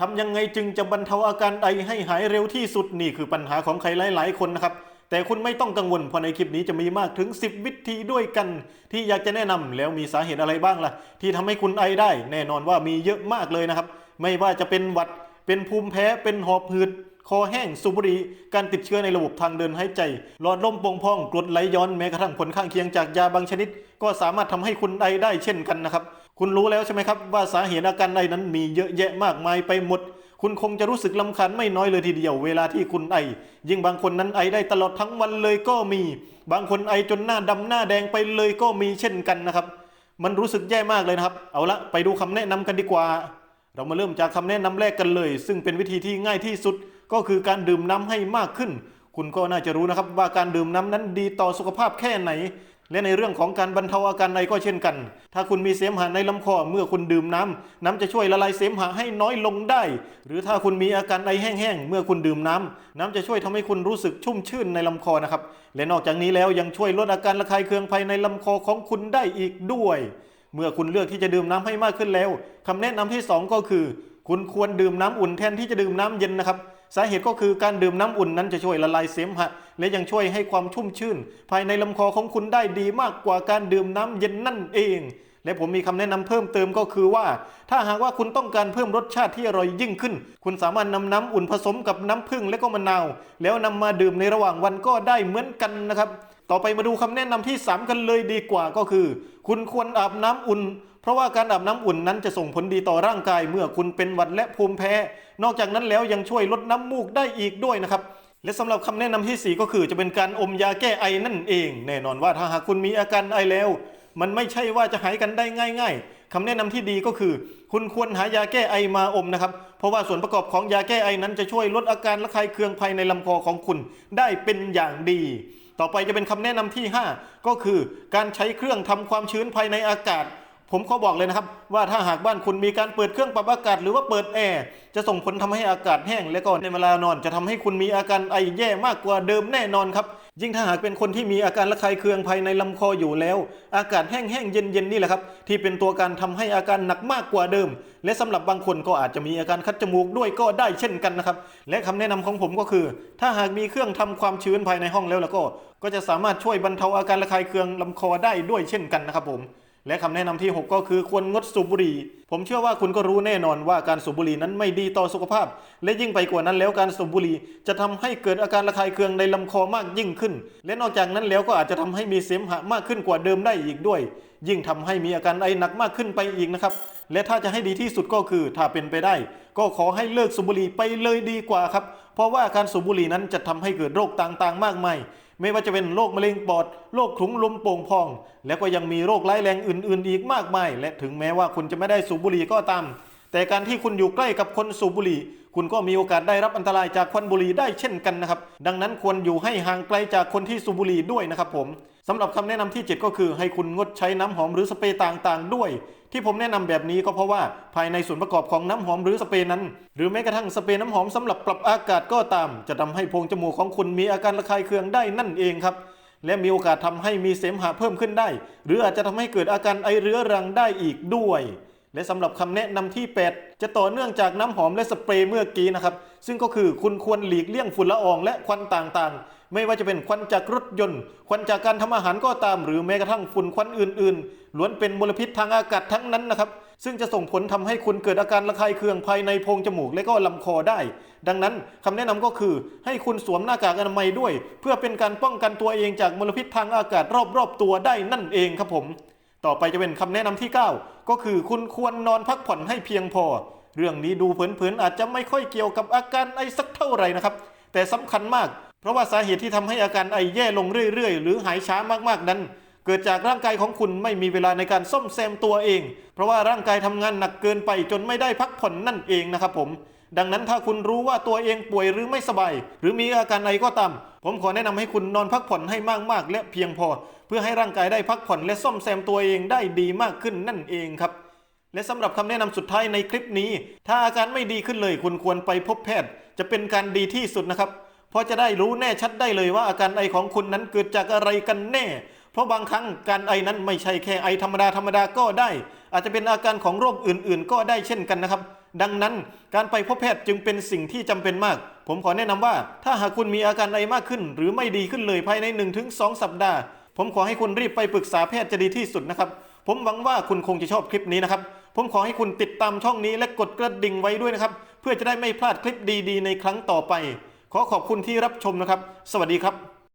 ทำยังไงจึงจะบรรเทาอาการไอให้หายเร็วที่สุดนี่คือปัญหาของใครหลาย ๆ คนนะครับ แต่คุณไม่ต้องกังวลเพราะในคลิปนี้จะมีมากถึง 10 วิธีด้วยกัน ที่อยากจะแนะนำแล้วมีสาเหตุอะไรบ้างล่ะ ที่ทำให้คุณไอได้ แน่นอนว่ามีเยอะมากเลยนะครับ ไม่ว่าจะเป็นหวัดเป็นภูมิแพ้เป็นหอบหืด คอแห้งสูบบุหรี่การติดเชื้อในระบบทางเดินหายใจหลอดลมโป่งพองกรดไหลย้อนแม้กระทั่งผลข้างเคียงจากยาบางชนิด ก็สามารถทำให้คุณไอได้เช่นกันนะครับ คุณรู้แล้วใช่ไหมครับว่าสาเหตุอาการไอนั้นมีเยอะแยะมากมายไปหมด คุณคงจะรู้สึกลำคาญไม่น้อยเลยทีเดียวเวลาที่คุณไอ ยิ่งบางคนนั้นไอได้ตลอดทั้งวันเลยก็มี บางคนไอจนหน้าดำหน้าแดงไปเลยก็มีเช่นกันนะครับมันรู้สึกแย่มากเลยนะครับ เอาละไปดูคำแนะนำกันดีกว่า เรามาเริ่มจากคำแนะนำแรกกันเลย ซึ่งเป็นวิธีที่ง่ายที่สุด ก็คือการดื่มน้ำให้มากขึ้น คุณก็น่าจะรู้นะครับว่าการดื่มน้ำนั้นดีต่อสุขภาพแค่ไหน และในเรื่องของการบรรเทาอาการไอก็เช่นกัน ถ้าคุณมีเสมหะในลำคอเมื่อคุณดื่มน้ำน้ำจะช่วยละลายเสมหะให้น้อยลงได้ หรือถ้าคุณมีอาการไอแห้งๆเมื่อคุณดื่มน้ำน้ำจะช่วยทำให้คุณรู้สึกชุ่มชื่นในลำคอนะครับและนอกจากนี้แล้วยังช่วยลดอาการระคายเคืองภายในลำคอของคุณได้อีกด้วยเมื่อคุณเลือกที่จะดื่มน้ำให้มากขึ้นแล้วคำแนะนำที่สองก็คือ คุณควรดื่มน้ำอุ่นแทนที่จะดื่มน้ำเย็นนะครับ สาเหตุก็คือการดื่มน้ำอุ่นนั้นจะช่วยละลายเสมหะ และยังช่วยให้ความชุ่มชื่น ภายในลำคอของคุณได้ดีมากกว่าการดื่มน้ำเย็นนั่นเอง และผมมีคำแนะนำเพิ่มเติมก็คือว่า ถ้าหากว่าคุณต้องการเพิ่มรสชาติที่อร่อยยิ่งขึ้น คุณสามารถนำน้ำอุ่นผสมกับน้ำผึ้งและก็มะนาว แล้วนำมาดื่มในระหว่างวันก็ได้เหมือนกันนะครับ ต่อไปมาดูคำแนะนำที่3กันเลยดีกว่าก็คือ คุณควรอาบน้ำอุ่น เพราะว่าการอาบน้ำอุ่นนั้นจะส่งผลดีต่อร่างกาย เมื่อคุณเป็นหวัดและภูมิแพ้ นอกจากนั้นแล้วยังช่วยลดน้ำมูกได้อีกด้วยนะครับและสำหรับคำแนะนำทีสี่ 4 ก็คือจะเป็นการอมยาแก้ไอนั่นเอง แน่นอนว่าถ้าหากคุณมีอาการไอแล้ว มันไม่ใช่ว่าจะหายกันได้ง่าย ๆคำแนะนำที่ดีก็คือ คุณควรหายาแก้ไอมาอมนะครับ เพราะว่าส่วนประกอบของยาแก้ไอนั้นจะช่วยลดอาการระคายเคืองภายในลำคอของคุณได้เป็นอย่างดี ต่อไปจะเป็นคำแนะนำที่ 5 ก็คือการใช้เครื่องทำความชื้นภายในอากาศ ผมขอบอกเลยนะครับ ว่าถ้าหากบ้านคุณมีการเปิดเครื่องปรับอากาศ หรือว่าเปิดแอร์จะส่งผลทำให้อากาศแห้ง และก็ในเวลานอนจะทำให้คุณมีอาการไอแย่มากกว่าเดิมแน่นอนครับ ยิ่งถ้าหากเป็นคนที่มีอาการระคายเคืองภายในลำคออยู่แล้ว อากาศแห้งๆเย็นๆนี่แหละครับ ที่เป็นตัวการทำให้อาการหนักมากกว่าเดิม และสำหรับบางคนก็อาจจะมีอาการคัดจมูกด้วยก็ได้เช่นกันนะครับ และคำแนะนำของผมก็คือ ถ้าหากมีเครื่องทำความชื้นภายในห้องแล้วแล้วก็ ก็จะสามารถช่วยบรรเทาอาการระคายเคืองลำคอได้ด้วยเช่นกันนะครับผม และคำแนะนำที่ 6 ก็คือควรงดสูบบุหรี่ ผมเชื่อว่าคุณก็รู้แน่นอนว่าการสูบบุหรี่นั้นไม่ดีต่อสุขภาพ และยิ่งไปกว่านั้นแล้วการสูบบุหรี่จะทำให้เกิดอาการระคายเคืองในลำคอมากยิ่งขึ้น และนอกจากนั้นแล้วก็อาจจะทำให้มีเสมหะมากขึ้นกว่าเดิมได้อีกด้วย ยิ่งทำให้มีอาการไอหนักมากขึ้นไปอีกนะครับ และถ้าจะให้ดีที่สุดก็คือถ้าเป็นไปได้ ก็ขอให้เลิกสูบบุหรี่ไปเลยดีกว่าครับ เพราะว่าการสูบบุหรี่นั้นจะทำให้เกิดโรคต่างๆ มากมาย ไม่ว่าจะเป็นโรคมะเร็งปอดโรคถุงลมโป่งพอง แล้วก็ยังมีโรคร้ายแรงอื่น ๆ อีกมากมาย และถึงแม้ว่าคุณจะไม่ได้สูบบุหรี่ก็ตาม แต่การที่คุณอยู่ใกล้กับคนสูบบุหรี่ คุณก็มีโอกาสได้รับอันตรายจากควันบุหรี่ได้เช่นกันนะครับ ดังนั้นควรอยู่ให้ห่างไกลจากคนที่สูบบุหรี่ด้วยนะครับผมสำหรับคำแนะนำที่ 7 ก็คือ ให้คุณงดใช้น้ำหอมหรือสเปรย์ต่างๆ ด้วย ที่ผมแนะนำแบบนี้ก็เพราะว่าภายในส่วนประกอบของน้ำหอมหรือสเปรย์นั้น หรือแม้กระทั่งสเปรย์น้ำหอมสำหรับปรับอากาศก็ตาม จะทำให้โพรงจมูกของคุณมีอาการระคายเคืองได้นั่นเองครับและมีโอกาสทำให้มีเสมหะเพิ่มขึ้นได้ หรืออาจจะทำให้เกิดอาการไอเรื้อรังได้อีกด้วย และสำหรับคำแนะนำที่ 8 จะต่อเนื่องจากน้ำหอมและสเปรย์เมื่อกี้นะครับ ซึ่งก็คือคุณควรหลีกเลี่ยงฝุ่นละอองและควันต่างๆ ไม่ว่าจะเป็นควันจากรถยนต์ ควันจากการทำอาหารก็ตาม หรือแม้กระทั่งฝุ่นควันอื่นๆล้วนเป็นมลพิษทางอากาศทั้งนั้นนะครับ ซึ่งจะส่งผลทำให้คุณเกิดอาการระคายเคืองภายในโพรงจมูกและก็ลำคอได้ ดังนั้นคำแนะนำก็คือ ให้คุณสวมหน้ากากอนามัยด้วย เพื่อเป็นการป้องกันตัวเองจากมลพิษทางอากาศรอบๆตัวได้นั่นเองครับผม ต่อไปจะเป็นคำแนะนำที่ 9 ก็คือคุณควรนอนพักผ่อนให้เพียงพอ เรื่องนี้ดูเผินๆอาจจะไม่ค่อยเกี่ยวกับอาการไอสักเท่าไหร่นะครับ แต่สำคัญมาก เพราะว่าสาเหตุที่ทำให้อาการไอแย่ลงเรื่อยๆ หรือหายช้ามากๆนั้น เกิดจากร่างกายของคุณไม่มีเวลาในการซ่อมแซมตัวเอง เพราะว่าร่างกายทำงานหนักเกินไปจนไม่ได้พักผ่อนนั่นเองนะครับผม ดังนั้นถ้าคุณรู้ว่าตัวเองป่วยหรือไม่สบาย หรือมีอาการใดก็ตาม ผมขอแนะนำให้คุณนอนพักผ่อนให้มากๆ และเพียงพอ เพื่อให้ร่างกายได้พักผ่อนและซ่อมแซมตัวเองได้ดีมากขึ้นนั่นเองครับ และสำหรับคำแนะนำสุดท้ายในคลิปนี้ ถ้าอาการไม่ดีขึ้นเลยคุณควรไปพบแพทย์ จะเป็นการดีที่สุดนะครับเพราะจะได้รู้แน่ชัดได้เลยว่าอาการไอของคุณนั้นเกิดจากอะไรกันแน่ เพราะบางครั้งการไอนั้นไม่ใช่แค่ไอธรรมดาธรรมดาก็ได้ อาจจะเป็นอาการของโรคอื่นๆ ก็ได้เช่นกันนะครับ ดังนั้นการไปพบแพทย์จึงเป็นสิ่งที่จำเป็นมาก ผมขอแนะนำว่า ถ้าหากคุณมีอาการไอมากขึ้น หรือไม่ดีขึ้นเลยภายใน 1-2 สัปดาห์ ผมขอให้คุณรีบไปปรึกษาแพทย์จะดีที่สุดนะครับ ผมหวังว่าคุณคงจะชอบคลิปนี้นะครับ ผมขอให้คุณติดตามช่องนี้และกดกระดิ่งไว้ด้วยนะครับ เพื่อจะได้ไม่พลาดคลิปดีๆ ในครั้งต่อไป ขอขอบคุณที่รับชมนะครับ สวัสดีครับ